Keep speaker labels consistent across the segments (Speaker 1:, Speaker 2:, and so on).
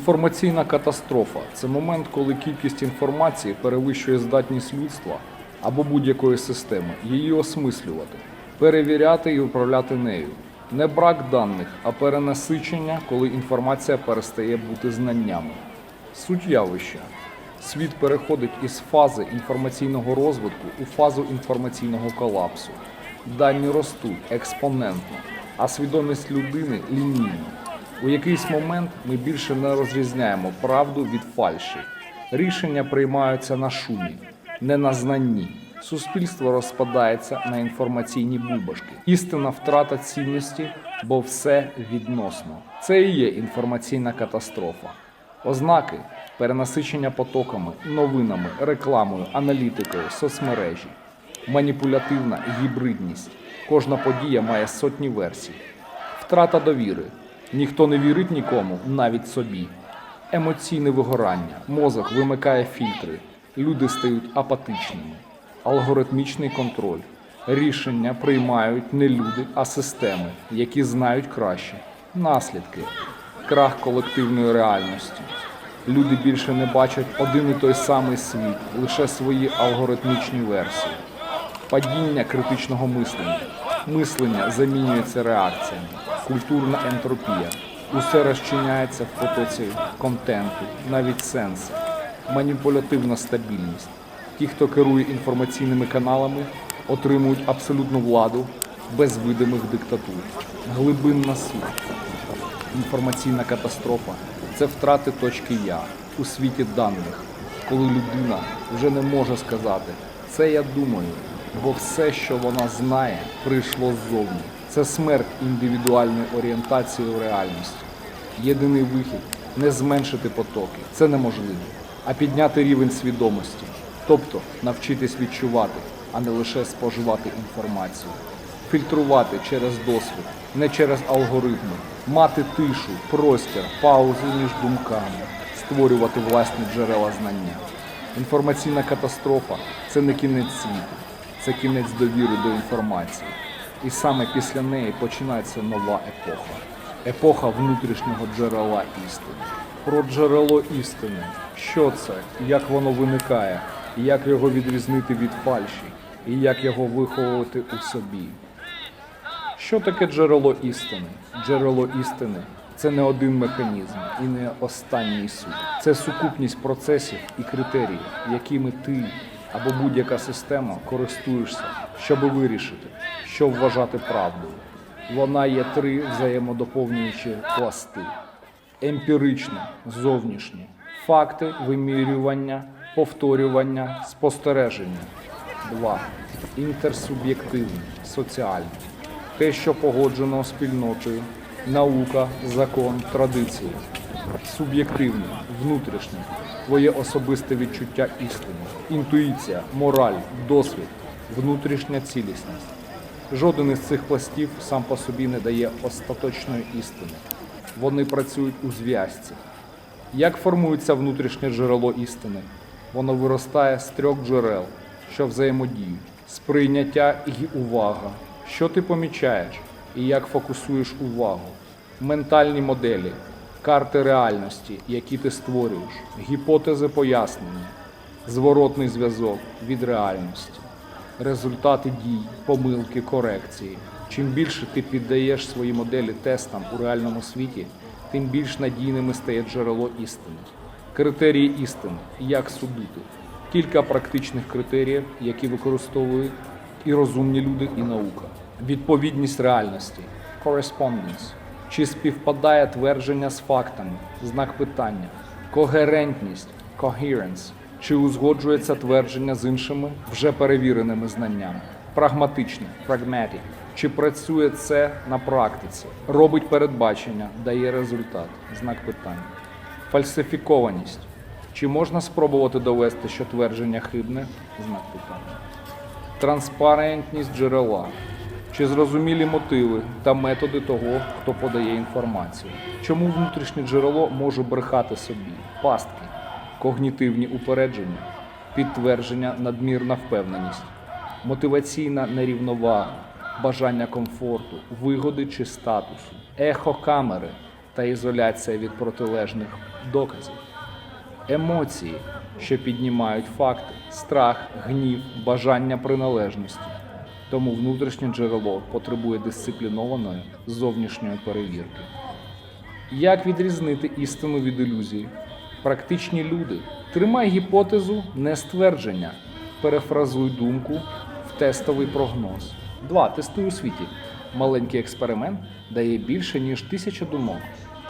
Speaker 1: Інформаційна катастрофа це момент, коли кількість інформації перевищує здатність людства або будь-якої системи її осмислювати, перевіряти і управляти нею. Не брак даних, а перенасичення, коли інформація перестає бути знаннями. Суть явища. Світ переходить із фази інформаційного розвитку у фазу інформаційного колапсу. Дані ростуть експонентно, а свідомість людини лінійно. У якийсь момент ми більше не розрізняємо правду від фальші. Рішення приймаються на шумі, не на знанні. Суспільство розпадається на інформаційні бульбашки. Істина втрата цінності, бо все відносно. Це і є інформаційна катастрофа. Ознаки перенасичення потоками, новинами, рекламою, аналітикою, соцмережі, маніпулятивна гібридність. Кожна подія має сотні версій. Втрата довіри. Ніхто не вірить нікому, навіть собі. Емоційне вигорання. Мозок вимикає фільтри. Люди стають апатичними. Алгоритмічний контроль. Рішення приймають не люди, а системи, які знають краще. Наслідки. Крах колективної реальності. Люди більше не бачать один і той самий світ, лише свої алгоритмічні версії. Падіння критичного мислення. Мислення замінюється реакціями. Культурна ентропія. Усе розчиняється в потоці контенту, навіть сенси. Маніпулятивна стабільність. Ті, хто керує інформаційними каналами, отримують абсолютну владу без видимих диктатур. Глибинна суть. Інформаційна катастрофа це втрати точки Я у світі даних, коли людина вже не може сказати це я думаю, бо все, що вона знає, прийшло ззовні. Це смерть індивідуальної орієнтації в реальності. Єдиний вихід не зменшити потоки, це неможливо, а підняти рівень свідомості, тобто навчитись відчувати, а не лише споживати інформацію. Фільтрувати через досвід, не через алгоритми, мати тишу, простір, паузу між думками, створювати власні джерела знання. Інформаційна катастрофа це не кінець світу, це кінець довіри до інформації. І саме після неї починається нова епоха. Епоха внутрішнього джерела істини. Про джерело істини. Що це, як воно виникає, як його відрізнити від фальші, і як його виховувати у собі. Що таке джерело істини? Джерело істини це не один механізм і не останній суд. Це сукупність процесів і критеріїв, якими ти або будь-яка система користуєшся, щоб вирішити, що вважати правдою. Вона є три взаємодоповнюючі пласти: емпіричне, зовнішнє, факти, вимірювання, повторювання, спостереження. Два. Інтерсуб'єктивне, соціальне. Те, що погоджено спільнотою, наука, закон, традиції. Суб'єктивне, внутрішнє, твоє особисте відчуття істини, інтуїція, мораль, досвід, внутрішня цілісність. Жоден із цих пластів сам по собі не дає остаточної істини. Вони працюють у зв'язці. Як формується внутрішнє джерело істини? Воно виростає з трьох джерел, що взаємодіють: сприйняття і увага. Що ти помічаєш і як фокусуєш увагу? Ментальні моделі, карти реальності, які ти створюєш, гіпотези пояснення, зворотний зв'язок від реальності, результати дій, помилки, корекції. Чим більше ти піддаєш свої моделі тестам у реальному світі, тим більш надійними стає джерело істини. Критерії істини, як судити. Кілька практичних критеріїв, які використовують і розумні люди, і наука. Відповідність реальності correspondence. Чи співпадає твердження з фактами? Знак питання. Когерентність coherence. Чи узгоджується твердження з іншими вже перевіреними знаннями? Прагматичне pragmatic. Чи працює це на практиці? Робить передбачення, дає результат. Знак питання. Фальсифікованість. Чи можна спробувати довести, що твердження хибне? Знак питання. Транспарентність джерела. Чи зрозумілі мотиви та методи того, хто подає інформацію? Чому внутрішнє джерело може брехати собі? Пастки, когнітивні упередження, підтвердження, надмірна впевненість, мотиваційна нерівновага, бажання комфорту, вигоди чи статусу, ехо камери, та ізоляція від протилежних доказів. Емоції, що піднімають факти, страх, гнів, бажання приналежності. Тому внутрішнє джерело потребує дисциплінованої зовнішньої перевірки. Як відрізнити істину від ілюзії? Практичні люди. Тримай гіпотезу, не ствердження. Перефразуй думку в тестовий прогноз. 2. Тестуй у світі. Маленький експеримент дає більше, ніж тисяча думок.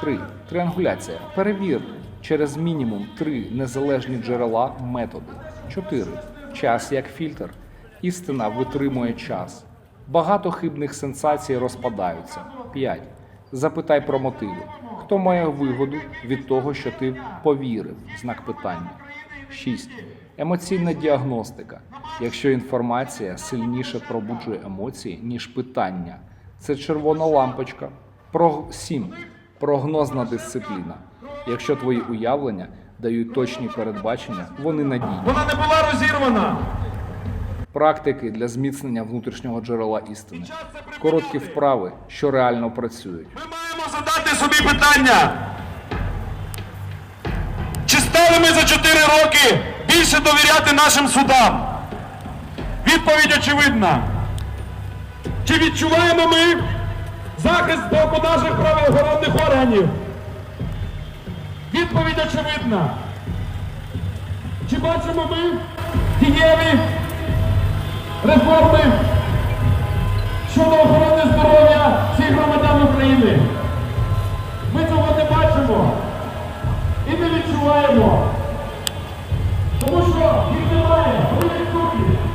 Speaker 1: 3. Триангуляція. Перевір через мінімум три незалежні джерела методи. 4. Час як фільтр. Істина витримує час. Багато хибних сенсацій розпадаються. 5. Запитай про мотиви. Хто має вигоду від того, що ти повірив? Знак питання. 6. Емоційна діагностика. Якщо інформація сильніше пробуджує емоції, ніж питання, це червона лампочка. Про 7. Прогнозна дисципліна. Якщо твої уявлення дають точні передбачення, вони надійні.
Speaker 2: Вона не була розірвана.
Speaker 1: Практики для зміцнення внутрішнього джерела істини. Короткі вправи, що реально працюють.
Speaker 2: Задати собі питання. Чи стали ми за 4 роки більше довіряти нашим судам? Відповідь очевидна. Чи відчуваємо ми захист з боку наших правоохоронних органів? Відповідь очевидна. Чи бачимо ми дієві реформи щодо охорони бачимо і не відчуваємо, тому що їх немає, вони відсутні.